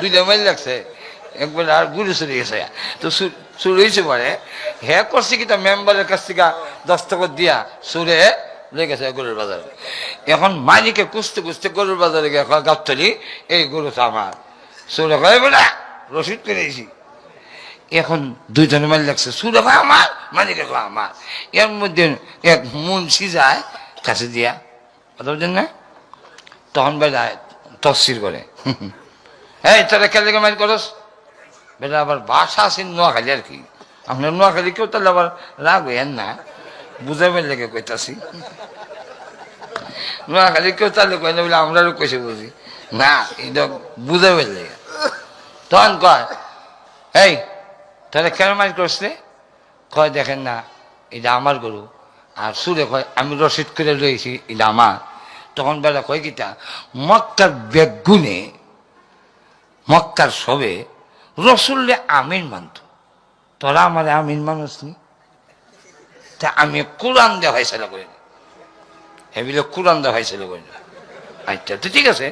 দুইটা মাইল লাগছে। একবার আর ঘুরে চলে গেছে। তো চুর হয়েছে পরে। হে করছে কি তা মেম্বারের কাছ থেকে দস্তখত দিয়া সুরে লয়ে গেছে গরুর বাজারে। এখন মালিকে কুস্তে কুস্তে গরুর বাজারে গিয়ে গাবতলি, এই গরু তো আমার। সুরে কয় বলে রসিদ করেছি এখন দুইজনে মাইল লাগছে। সুরে কয়, আমার? মালিকে কয়, আমার। এর মধ্যে এক মুন্সি যায় কাছে দিয়া। কথা বলছেন না? তখন বেলায় তসির করে। এই তোরা খেলে মাইল করস। বেলা আবার বাসা আছে নোয়াখালী আর কি। আপনার নোয়াখালী কেউ তাহলে আবার রাগ হইয়েন না। বুঝাবেন লেগে কইতাছি। নোয়াখালী কেউ তাহলে কই না, বলে আমরাও কইছে বুঝি। না, এটা বুঝাবেন লেগে তখন কয় এই তাহলে কেন মাইল করছে কয়, দেখেন না, এটা আমার গরু। আর সুরে কয়, আমি রসিদ করে রয়েছি এটা আমার। তখন বেলা কয় কিটা মক্কার বেগুনে মক্কার সবে রসুল্লে আমিন মানত। তোরা আমার আমিন মানুষ নি তা আমি কোরআন দেওয়া হয়েছিল করে হেবিলে কোরআন দেওয়া হয়েছিল করে আচ্ছা তো ঠিক আছে।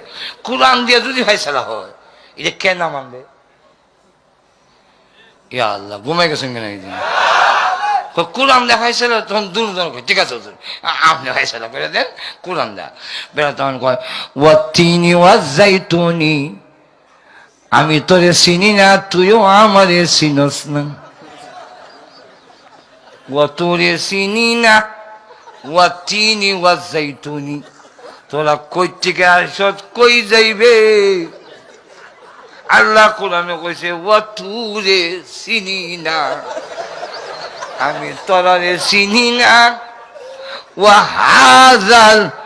কোরআন দিয়ে যদি ফয়সালা হয় এটা কেন মানবে? ইয়া আল্লাহ ঘুমাই গেছেন কেন এই দিন? কই, কোরআন দেখাইছিল তখন দুজন কই ঠিক আছে আপনি ফয়সালা করে দেন কোরআন দেয়া বেড়া তখন কয় ও তিনি ওয়াতিনি ওয়াজাইতুনি আমি তোরে চিনি না, তুইও আমারে চিনস না। ও তোরে চিনি না ওয়াতিনি ওয়াজাইতুনি তোরা কই থেকে আসত কই যাইবে? আল্লাহ কোরআনে কইছে ওয়াতুরে চিনি না। আমি তোরারে চিনি না। ওয়াহাজাল বালাদ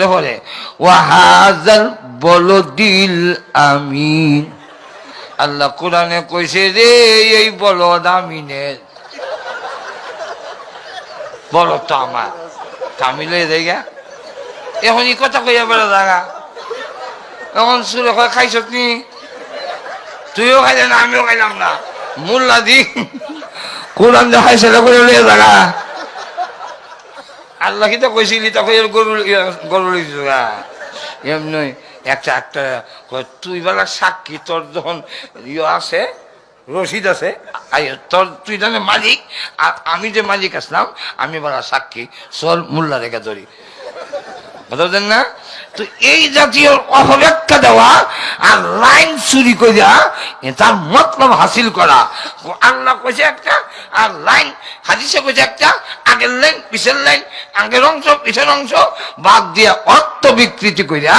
রে বলে, ওয়াহাজাল বলদিল আমিন। আল্লাহ কোরআনে কইছে রে, এই বলদ আমিনের বলদ তো আমার। তামিলে দেখা এখন এই কথা কইয়া বেড়া জাগা এখন সুরে কয় খাইছত নি? তুইও খাইলে না, আমিও খাইলাম না। মোল্লা দি, কোরআন লিয়ে জাগা আল্লাহ তো কইছিলি তখন গরু গরু এমনি একটা একটা তুই বেলা সাক্ষী, তোর যখন ইয়ে আছে, রশিদ আছে তোর, তুই জানে মালিক আর আমি যে মালিক আসলাম, আমি বলা সাক্ষী, চল মোল্লা রেখে ধরি। বুঝলেন না? তো এই জাতীয় অপব্যাখ্যা দেওয়া আর লাইন চুরি করিয়া এ তার মতলব হাসিল করা। আল্লাহ কইছে একটা, আর লাইন, হাদিসে কইছে একটা, আগের লাইন, পিছের লাইন, আগের অংশ, পিছের অংশ, বাদ দিয়া অর্থ বিকৃতি করিয়া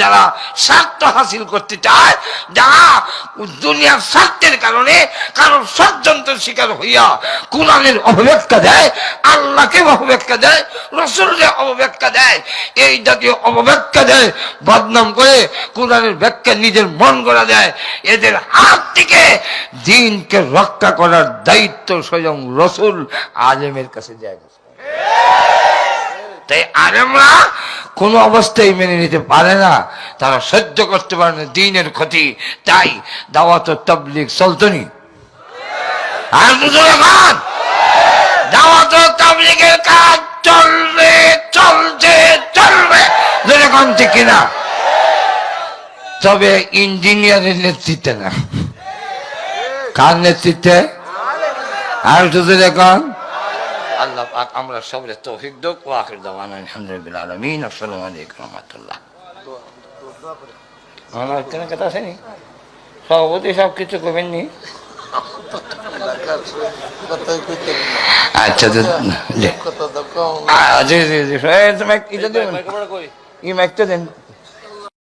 যারা স্বার্থ হাসিল করতে চায়, যারা দুনিয়ার স্বার্থের কারণে কারও ষড়যন্ত্রের শিকার হইয়া কোরআনের অপব্যাখ্যা দেয়, আল্লাহকে অপব্যাখ্যা দেয়, রসুলকে অপব্যাখ্যা দেয়, এই জাতীয় অপব্যাখ্যা দেয়, বদনাম করে কোরআনের ব্যাখ্যা নিজের মন করা দেয়। এদের হাত থেকে দিনকে রক্ষা করার দায়িত্ব স্বয়ং রসুল আলেমের কাছে যায়। তাই আলেমরা কোনো অবস্থায় মেনে নিতে পারে না। তারা সহ্য করতে পারে না দিনের ক্ষতি। তাই দাওয়াত চলতনি আর দাওয়াত ও তবলিগের কাজ চলবে, চলছে। যেরকম ঠিক না তবে ইঞ্জিনিয়ারের নেতৃত্বে না। কার নেতৃত্বে? আর দুটো এখন? আল্লাহ পাক আমরা সবরে তৌফিক দোক ও আখির দাওয়ান আলহামদুলিল্লাহ আলামিন আসসালামু আলাইকুম রহমতুল্লাহ। আমার কেন কথা আছে নি? সভাপতি সব কিছু করবেন নি? আচ্ছা you make to then